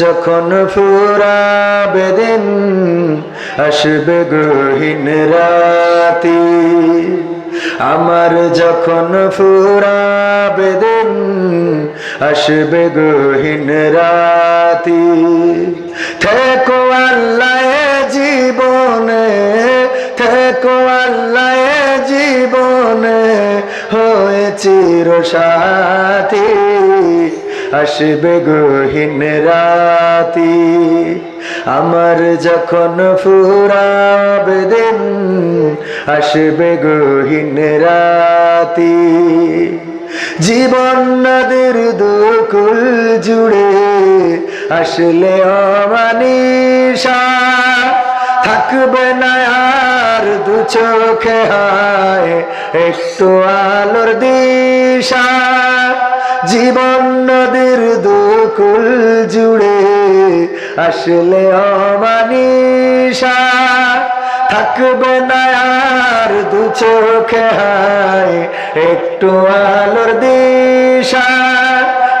যখন ফুরাবে দিন আসবে গহীন রাতি, আমার যখন ফুরাবে দিন আসবে গহীন রাতি, থেকো আল্লাহ জীবনে, থেকো আল্লাহ জীবনে হয়ে চির সাথী আসবে গহীন রাতি। আমার যখন ফুরাবে দিন, আসবে গহীন রাতি। জীবন নদীর দুকুল জুড়ে আসলে অমানিসা। থাকবে না আর দু চোখে হায়, একটু আলোর দিশা। জীবন নদীর দুকুল জুড়ে আসলে অমানিসা। থাকবে না আর দু চোখে হায়, একটু আলোর দিশা।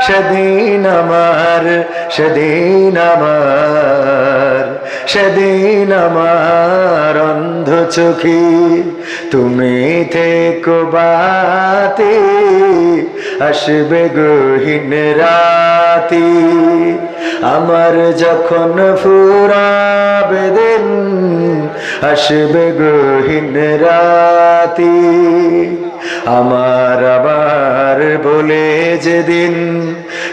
সেদিন আমার সেদিন আমার সেদিন আমার অন্ধ চোখে তুমি থেকো বাতে। আসবে গহীন রাতি। আমার যখন ফুরাবে দিন, আসবে গহীন রাতি। আমার আবার বলে যেদিন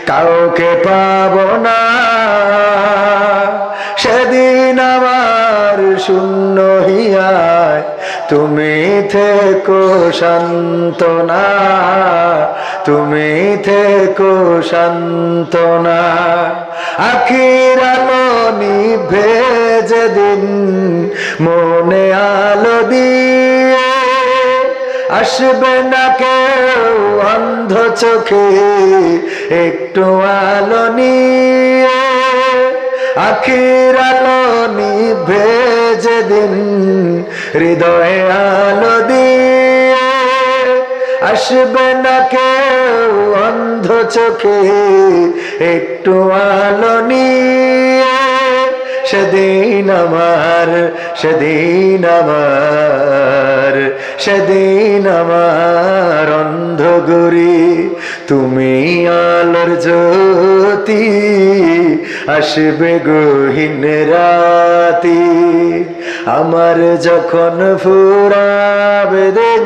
কাউকে পাব না, সেদিন আমার শূন্য হিয়ায় তুমি থেকো শান্তনা। তুমি থেকো শান্তনা, আখির আলো নিভে যেদিন মনে আলো দিয়ে আসবে না কেউ অন্ধ চোখে, একটু আলো নিয়ে আখির আলো নিভে যেদিন হৃদয়ে আলো দিয়ে আসবে না কেউ অন্ধ চোখে, একটু আলো নিয়ে। সেদিন আমার সেদিন আমার সেদিন আমার অন্ধগুরি। তুমি আলোর জ্যোতি, আসবে গহীন রাতি। আমার যখন ফুরাবে দিন